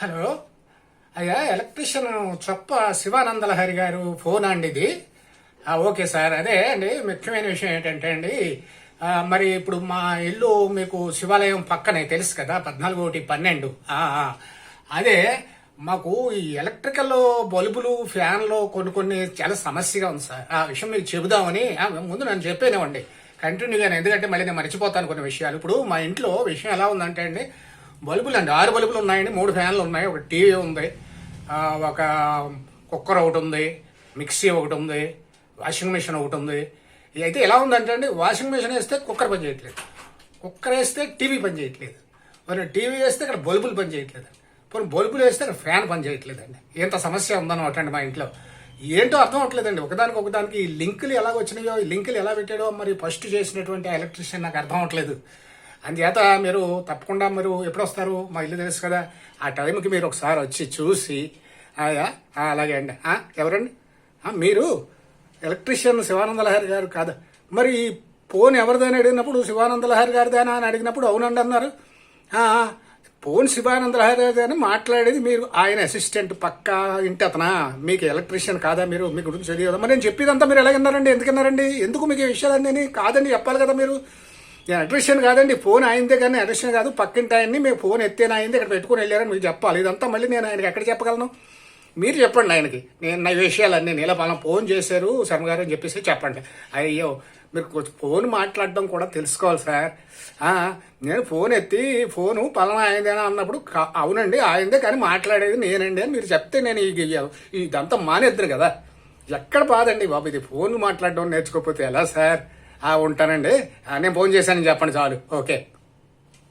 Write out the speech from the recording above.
Hello? అయ్యా electrician చొప్ప Shivanandalahari గారు phone అండి ఇది? Okay sir. అదే అండి ముఖ్యమైన విషయం ఏంటంటే అండి మరి ఇప్పుడు మా ఇల్లు మీకు శివాలయం పక్కనే తెలుసు కదా పద్నాలుగు ఒకటి పన్నెండు. అదే మాకు ఈ ఎలక్ట్రికల్ బల్బులు ఫ్యాన్లు కొన్ని కొన్ని చాలా సమస్యగా ఉంది సార్. ఆ విషయం మీకు చెబుదామని ముందు నన్ను చెప్పేనేవ్వండి. కంటిన్యూగా ఎందుకంటే మళ్ళీ నేను మర్చిపోతాను కొన్ని విషయాలు. ఇప్పుడు మా ఇంట్లో విషయం ఎలా ఉందంటే అండి బల్బులు అండి ఆరు బల్బులు ఉన్నాయండి మూడు ఫ్యాన్లు ఉన్నాయి ఒక టీవీ ఉంది ఒక కుక్కర్ ఒకటి ఉంది మిక్సీ ఒకటి ఉంది వాషింగ్ మిషన్ ఒకటి ఉంది. ఇది అయితే ఎలా ఉందంటే అండి వాషింగ్ మిషన్ వేస్తే కుక్కర్ పని చేయట్లేదు. కుక్కర్ వేస్తే టీవీ పని చేయట్లేదు. మరి టీవీ వేస్తే ఇక్కడ బల్బులు పని చేయట్లేదు. పోనీ బల్బులు వేస్తే ఇక్కడ ఫ్యాన్ పని చేయట్లేదండి. ఎంత సమస్య ఉందన్నమాట అండి మా ఇంట్లో. ఏంటో అర్థం అవట్లేదండి. ఒకదానికి ఒకదానికి ఈ లింకులు ఎలా వచ్చినాయో ఈ లింకులు ఎలా పెట్టాడో మరి ఫస్ట్ చేసినటువంటి ఎలక్ట్రీషియన్ నాకు అర్థం అవట్లేదు. అందుచేత మీరు తప్పకుండా మీరు ఎప్పుడు వస్తారు మా ఇల్లు తెలుసు కదా. ఆ టైంకి మీరు ఒకసారి వచ్చి చూసి అలాగే అండి. ఎవరండి? మీరు? ఎలక్ట్రీషియన్ శివానంద లహరి గారు కాదా. మరి ఈ ఫోన్ ఎవరిదని అడిగినప్పుడు శివానంద లహరి గారిదేనా అని అడిగినప్పుడు అవునండి అన్నారు. ఫోన్ శివానంద లహరి గారిది మాట్లాడేది మీరు. ఆయన అసిస్టెంట్ పక్క ఇంటి అతనా? మీకు ఎలక్ట్రీషియన్ కాదా మీరు? మీ గురించి తెలియదు? మరి నేను చెప్పేదంతా మీరు ఎలాగన్నారండి? ఎందుకన్నారండి? ఎందుకు మీకు ఈ విషయాలన్నీ కాదండి చెప్పాలి కదా మీరు? నేను అడ్రషన్ కాదండి ఫోన్ అయిందే కానీ అడ్రషన్ కాదు పక్కింటి ఆయన్ని మేము ఫోన్ ఎత్తేన అయింది ఇక్కడ పెట్టుకుని వెళ్ళారని మీకు చెప్పాలి. ఇదంతా మళ్ళీ నేను ఆయనకి ఎక్కడ చెప్పగలను? మీరు చెప్పండి ఆయనకి. నేను నా విషయాలన్నీ నీలా పలానా ఫోన్ చేశారు శర్మగారు అని చెప్పేసి చెప్పండి. అయ్యో మీరు కొంచెం ఫోన్ మాట్లాడడం కూడా తెలుసుకోవాలి సార్. నేను ఫోన్ ఎత్తి ఫోను పలానా ఆయనదేనా అన్నప్పుడు అవునండి ఆయిందే కానీ మాట్లాడేది నేనండి అని మీరు చెప్తే నేను ఈ- ఇదంతా మానేద్దరు కదా. ఎక్కడ బాధండి బాబు ఇది ఫోన్ మాట్లాడడం నేర్చుకోకపోతే ఎలా సార్? ఉంటానండి. నేను ఫోన్ చేశానని చెప్పండి చాలు. ఓకే.